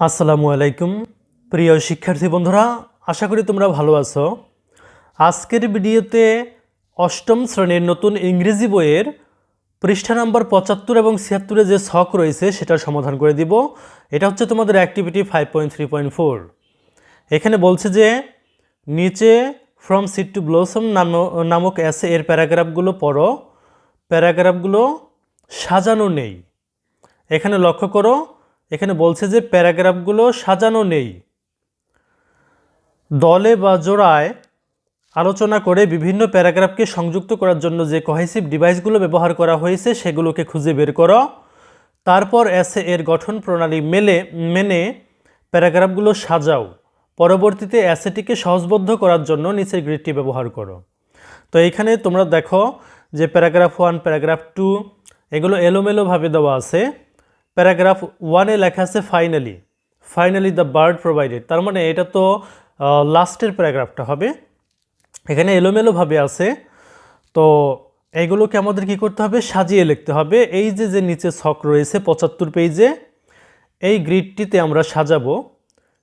আসসালামু আলাইকুম, প্রিয় শিক্ষার্থী বন্ধুরা, আশা করি তোমরা ভালো আছো। আজকের ভিডিওতে অষ্টম শ্রেণির নতুন ইংরেজি বইয়ের পৃষ্ঠা নাম্বার পঁচাত্তর এবং ছিয়াত্তরে যে ছক রয়েছে, সেটার সমাধান করে দিব। এটা হচ্ছে তোমাদের activity five point three point four এখানে বলছে যে, নিচে ফ্রম সিট টু ব্লসম নামক অ্যাসে এর প্যারাগ্রাফগুলো পড়ো। প্যারাগ্রাফগুলো সাজানো নেই। এখানে লক্ষ্য করো এখানে বলছে যে প্যারাগ্রাফগুলো সাজানো নেই। দলে বা জোড়ায় আলোচনা করে বিভিন্ন প্যারাগ্রাফকে সংযুক্ত করার জন্য যে কহেসিভ ডিভাইসগুলো ব্যবহার করা হয়েছে, সেগুলোকে খুঁজে বের করো। তারপর এসে এর গঠন প্রণালী মেলে, মেনে প্যারাগ্রাফগুলো সাজাও। পরবর্তীতে অ্যাসেটিকে সহজবদ্ধ করার জন্য নিচের গ্রিডটি ব্যবহার করো। তো এইখানে তোমরা দেখো যে প্যারাগ্রাফ ওয়ান প্যারাগ্রাফ টু এগুলো এলোমেলোভাবে দেওয়া আছে। প্যারাগ্রাফ ওয়ানে লেখা আছে finally finally the bird provided. তার মানে এটা তো লাস্টের প্যারাগ্রাফটা হবে। এখানে এলোমেলোভাবে আছে। তো এইগুলোকে আমাদের কি করতে হবে? সাজিয়ে লিখতে হবে। এই যে যে নিচে ছক রয়েছে, পঁচাত্তর পেজে, এই গ্রিডটিতে আমরা সাজাবো,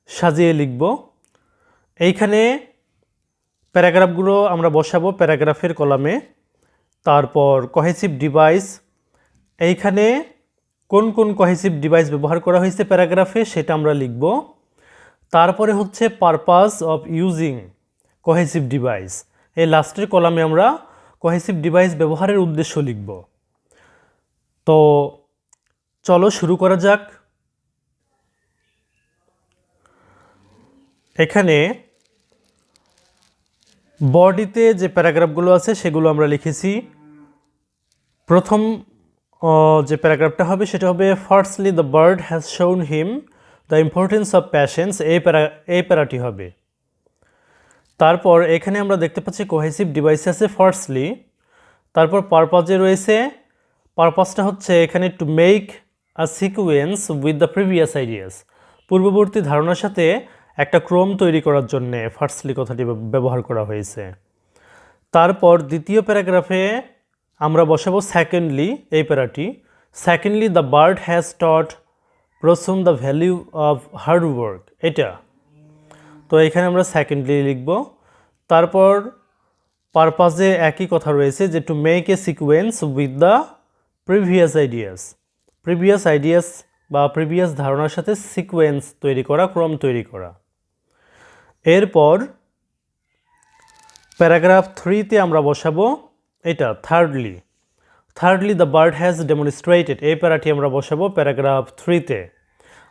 সাজিয়ে লিখব। এইখানে প্যারাগ্রাফগুলো আমরা বসাবো প্যারাগ্রাফের কলামে। তারপর কহেসিভ ডিভাইস এইখানে কোন কোন কহেসিভ ডিভাইস ব্যবহার করা হয়েছে প্যারাগ্রাফে সেটা আমরা লিখব। তারপরে হচ্ছে purpose of using cohesive device এই লাস্টের কলামে আমরা কহেসিভ ডিভাইস ব্যবহারের উদ্দেশ্য লিখব। তো চলো শুরু করা যাক। এখানে বডিতে যে প্যারাগ্রাফগুলো আছে সেগুলো আমরা লিখেছি। প্রথম যে প্যারাগ্রাফটা হবে, সেটা হবে firstly the bird has shown him the importance of patience এই প্যারা, এই প্যারাটি হবে। তারপর এখানে আমরা দেখতে পাচ্ছি কোহেসিভ ডিভাইস আছে ফার্স্টলি তারপর পারপাজে রয়েছে পারপাসটা হচ্ছে এখানে to make a sequence with the previous ideas পূর্ববর্তী ধারণার সাথে একটা ক্রম তৈরি করার জন্যে ফার্স্টলি কথাটি ব্যবহার করা হয়েছে। তারপর দ্বিতীয় প্যারাগ্রাফে আমরা বসাবো সেকেন্ডলি এই প্যারাটি। Secondly the bird has taught Prasun the value of hard work এটা। তো এখানে আমরা সেকেন্ডলি লিখব। তারপর পারপাসে একই কথা রয়েছে যে to make a sequence with the previous ideas previous ideas বা প্রিভিয়াস ধারণার সাথে সিকোয়েন্স তৈরি করা, ক্রম তৈরি করা। এরপর প্যারাগ্রাফ থ্রিতে আমরা বসাবো এটা thirdly thirdly the bird has demonstrated এই প্যারাটি আমরা বসাবো প্যারাগ্রাফ থ্রিতে।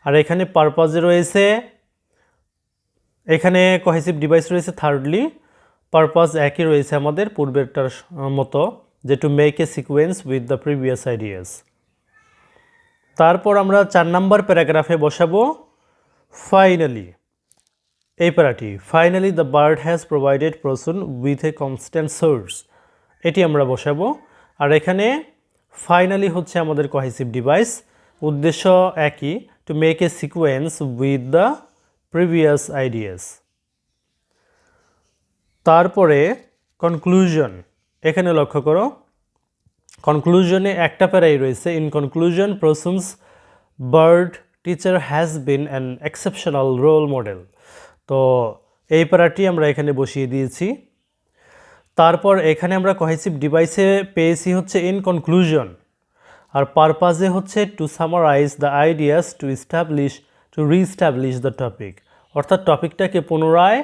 আর এখানে পারপাজে রয়েছে, এখানে কহেসিভ ডিভাইস রয়েছে থার্ডলি পারপাস একই রয়েছে আমাদের পূর্বেরটার মতো, যে to make a sequence with the previous ideas তারপর আমরা চার নাম্বার প্যারাগ্রাফে বসাবো ফাইনালি এই প্যারাটি। Finally the bird has provided Prasun with a constant source এটি আমরা বসাবো। আর এখানে ফাইনালি হচ্ছে আমাদের কহেসিভ ডিভাইস উদ্দেশ্য একই to make a sequence with the previous ideas তারপরে কনক্লুশন এখানে লক্ষ্য করো কনক্লুশনে একটা প্যারাই রয়েছে। In conclusion Prasun's bird teacher has been an exceptional role model তো এই প্যারাটি আমরা এখানে বসিয়ে দিয়েছি। তারপর এখানে আমরা কহেসিভ ডিভাইসে পেয়েছি হচ্ছে ইন কনক্লুশন আর পারপাজে হচ্ছে to summarise the ideas to establish to reestablish the topic অর্থাৎ টপিকটাকে পুনরায়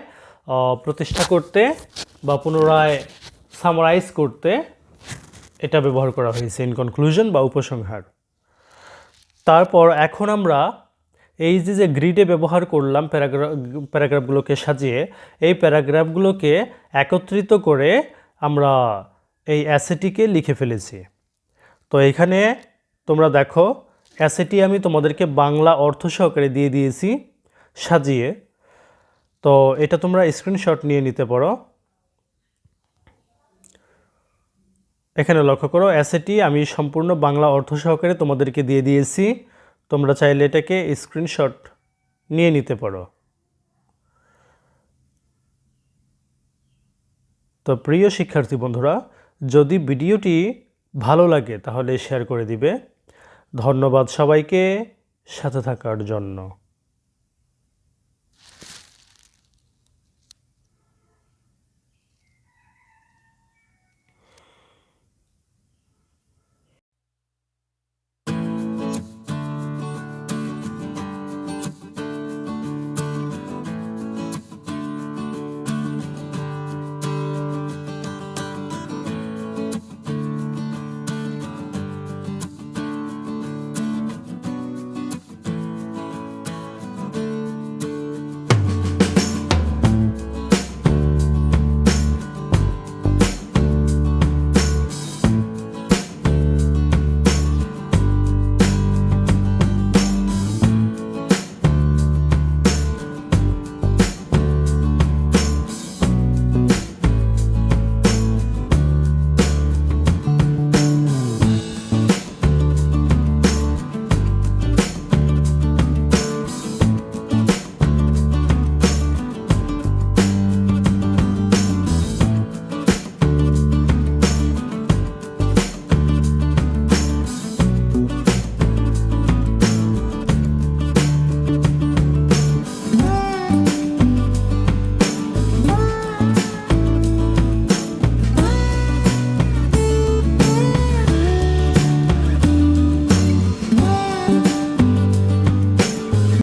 প্রতিষ্ঠা করতে বা পুনরায় সামারাইজ করতে এটা ব্যবহার করা হয়েছে ইন কনক্লুশন বা উপসংহার। তারপর এখন আমরা এই যে যে গ্রিডে ব্যবহার করলাম প্যারাগ্রাফ প্যারাগ্রাফগুলোকে সাজিয়ে, এই প্যারাগ্রাফগুলোকে একত্রিত করে আমরা এই অ্যাসেটিকে লিখে ফেলেছি। তো এখানে তোমরা দেখো অ্যাসেটি আমি তোমাদেরকে বাংলা অর্থ সহকারে দিয়ে দিয়েছি, সাজিয়ে। তো এটা তোমরা স্ক্রিনশট নিয়ে নিতে পারো। এখানে লক্ষ্য করো অ্যাসেটি আমি সম্পূর্ণ বাংলা অর্থ সহকারে তোমাদেরকে দিয়ে দিয়েছি। তোমরা চাইলে এটাকে স্ক্রিনশট নিয়ে নিতে পারো। তো প্রিয় শিক্ষার্থী বন্ধুরা, যদি ভিডিওটি ভালো লাগে তাহলে শেয়ার করে দিবে। ধন্যবাদ সবাইকে সাথে থাকার জন্য।